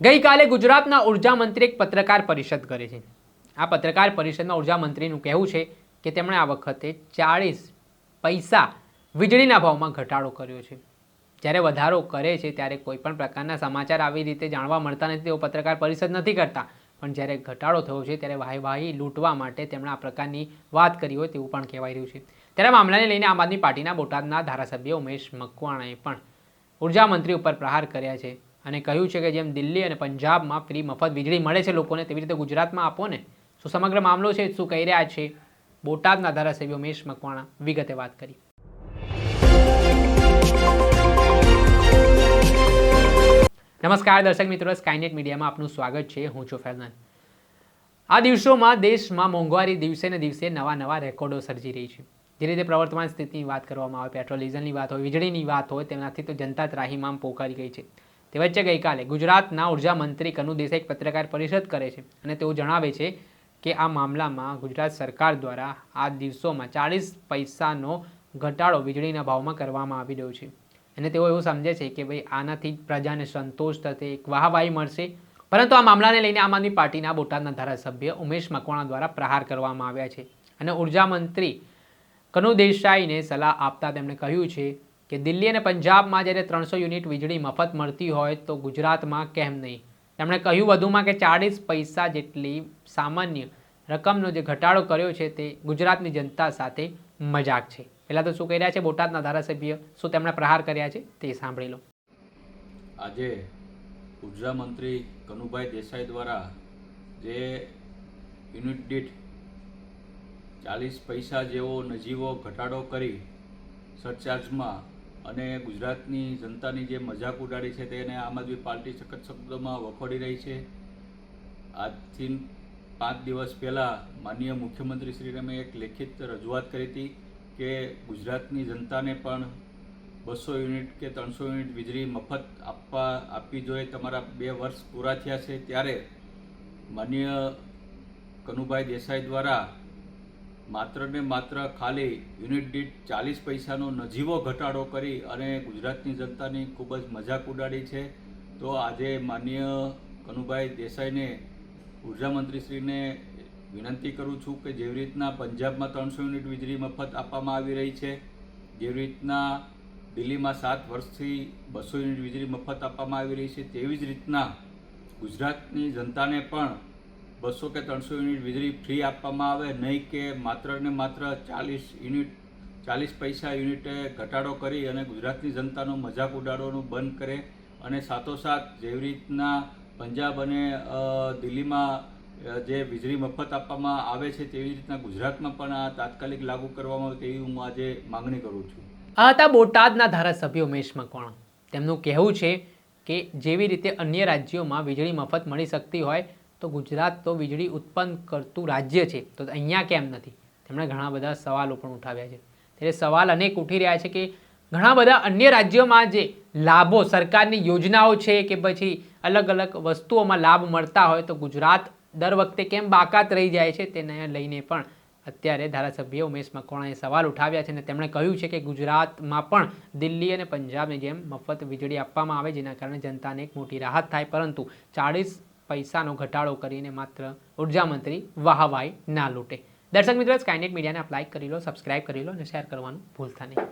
ગઈકાલે ગુજરાતના ઊર્જા મંત્રી એક પત્રકાર પરિષદ કરે છે. આ પત્રકાર પરિષદમાં ઊર્જા મંત્રીનું કહેવું છે કે તેમણે આ વખતે ચાળીસ પૈસા વીજળીના ભાવમાં ઘટાડો કર્યો છે. જ્યારે વધારો કરે છે ત્યારે કોઈ પણ પ્રકારના સમાચાર આવી રીતે જાણવા મળતા નથી, તેઓ પત્રકાર પરિષદ નથી કરતા. પણ જ્યારે ઘટાડો થયો છે ત્યારે વાહી લૂંટવા માટે તેમણે આ પ્રકારની વાત કરી હોય તેવું પણ કહેવાય રહ્યું છે. ત્યારે મામલાને લઈને આમ આદમી પાર્ટીના બોટાદના ધારાસભ્ય ઉમેશ મકવાણાએ પણ ઊર્જા મંત્રી ઉપર પ્રહાર કર્યા છે. અને કહ્યું છે કે જેમ દિલ્હી અને પંજાબમાં ફ્રી મફત વીજળી મળે છે લોકોને, તેવી રીતે ગુજરાતમાં આપો ને. શું સમગ્ર મામલો છે, શું કહી રહ્યા છે? બોટાદના ધારાસભ્ય ઉમેશ મકવાણા વિગતે વાત કરી. નમસ્કાર, દર્શક મિત્રો સ્કાયનેટ મીડિયામાં આપનું સ્વાગત છે. હું છું ફેઝાન. આ દિવસોમાં દેશમાં મોંઘવારી દિવસે ને દિવસે નવા નવા રેકોર્ડો સર્જી રહી છે. જે રીતે પ્રવર્તમાન સ્થિતિની વાત કરવામાં આવે, પેટ્રોલ, ડીઝલની વાત હોય, વીજળીની વાત હોય, તેનાથી તો જનતા ત્રાહીમામ પોકારી ગઈ છે. તે વચ્ચે ગઈકાલે ગુજરાતના ઊર્જા મંત્રી કનુ દેસાઈ પત્રકાર પરિષદ કરે છે અને તેઓ જણાવે છે કે આ મામલામાં ગુજરાત સરકાર દ્વારા આ દિવસોમાં ચાળીસ પૈસાનો ઘટાડો વીજળીના ભાવમાં કરવામાં આવી રહ્યો છે. અને તેઓ એવું સમજે છે કે ભાઈ આનાથી પ્રજાને સંતોષ થશે, એક વાહવાહી મળશે. પરંતુ આ મામલાને લઈને આમ આદમી પાર્ટીના બોટાદના ધારાસભ્ય ઉમેશ મકવાણા દ્વારા પ્રહાર કરવામાં આવ્યા છે. અને ઊર્જા મંત્રી કનુ દેસાઈને સલાહ આપતા તેમણે કહ્યું છે કે દિલ્હી અને પંજાબમાં જ્યારે ત્રણસો યુનિટ વીજળી મફત મળતી હોય તો ગુજરાતમાં કેમ નહીં? તેમણે કહ્યું વધુમાં કે ચાળીસ પૈસા જેટલી સામાન્ય રકમનો જે ઘટાડો કર્યો છે તે ગુજરાતની જનતા સાથે મજાક છે. પહેલાં તો શું કહી રહ્યા છે બોટાદના ધારાસભ્ય? શું તેમણે પ્રહાર કર્યા છે તે સાંભળી લો. આજે ઊર્જા મંત્રી કનુભાઈ દેસાઈ દ્વારા જે યુનિટ દીઠ ચાલીસ પૈસા જેવો નજીવો ઘટાડો કરી સરચાર્જમાં અને ગુજરાતની જનતાની જે મજાક ઉડાડી છે તેને આમ આદમી પાર્ટી સખત શબ્દોમાં વખોડી રહી છે. આજથી પાંચ દિવસ પહેલાં માનનીય મુખ્યમંત્રીશ્રીને રમે એક લેખિત રજૂઆત કરી હતી કે ગુજરાતની જનતાને પણ બસો યુનિટ કે ત્રણસો યુનિટ વીજળી મફત આપવા આપવી જોઈએ. તમારા બે વર્ષ પૂરા થયા છે ત્યારે માનનીય કનુભાઈ દેસાઈ દ્વારા માત્ર ને માત્ર ખાલી યુનિટ દીઠ ચાલીસ પૈસાનો નજીવો ઘટાડો કરી અને ગુજરાતની જનતાની ખૂબ જ મજાક ઉડાડી છે. તો આજે માનનીય કનુભાઈ દેસાઈને ઊર્જા મંત્રીશ્રીને વિનંતી કરું છું કે જેવી રીતના પંજાબમાં ત્રણસો યુનિટ વીજળી મફત આપવામાં આવી રહી છે, જેવી રીતના દિલ્હીમાં સાત વર્ષથી બસો યુનિટ વીજળી મફત આપવામાં આવી રહી છે, તેવી જ રીતના ગુજરાતની જનતાને પણ બસો કે ત્રણસો યુનિટ વીજળી ફ્રી આપવામાં આવે, નહીં કે માત્ર ને માત્ર ચાલીસ યુનિટ, ચાલીસ પૈસા યુનિટે ઘટાડો કરી અને ગુજરાતની જનતાનો મજાક ઉડાડવાનું બંધ કરે અને સાથોસાથ જેવી રીતના પંજાબ અને દિલ્હીમાં જે વીજળી મફત આપવામાં આવે છે તેવી રીતના ગુજરાતમાં પણ આ તાત્કાલિક લાગુ કરવામાં આવે તેવી હું આજે માંગણી કરું છું. આ હતા બોટાદના ધારાસભ્ય ઉમેશ મકવાણા તેમનું કહેવું છે કે જેવી રીતે અન્ય રાજ્યોમાં વીજળી મફત મળી શકતી હોય તો ગુજરાત તો વીજળી ઉત્પન્ન કરતું રાજ્ય છે, તો અહીંયા કેમ નથી? તેમણે ઘણા બધા સવાલો પણ ઉઠાવ્યા છે. ત્યારે સવાલ અનેક ઉઠી રહ્યા છે કે ઘણા બધા અન્ય રાજ્યોમાં જે લાભો, સરકારની યોજનાઓ છે કે પછી અલગ અલગ વસ્તુઓમાં લાભ મળતા હોય તો ગુજરાત દર વખતે કેમ બાકાત રહી જાય છે તેને લઈને પણ અત્યારે ધારાસભ્ય ઉમેશ મકવાણાએ સવાલ ઉઠાવ્યા છે અને તેમણે કહ્યું છે કે ગુજરાતમાં પણ દિલ્હી અને પંજાબની જેમ મફત વીજળી આપવામાં આવે, જેના કારણે જનતાને એક મોટી રાહત થાય. પરંતુ ચાળીસ પૈસાનો ઘટાડો કરીને માત્ર ઊર્જા મંત્રી વાહવાઈ ના લૂંટે. દર્શક મિત્રો સ્કાયનેટ મીડિયાને આપ લાઇક કરી લો સબસ્ક્રાઇબ કરી લો અને શેર કરવાનું ભૂલતા નહીં.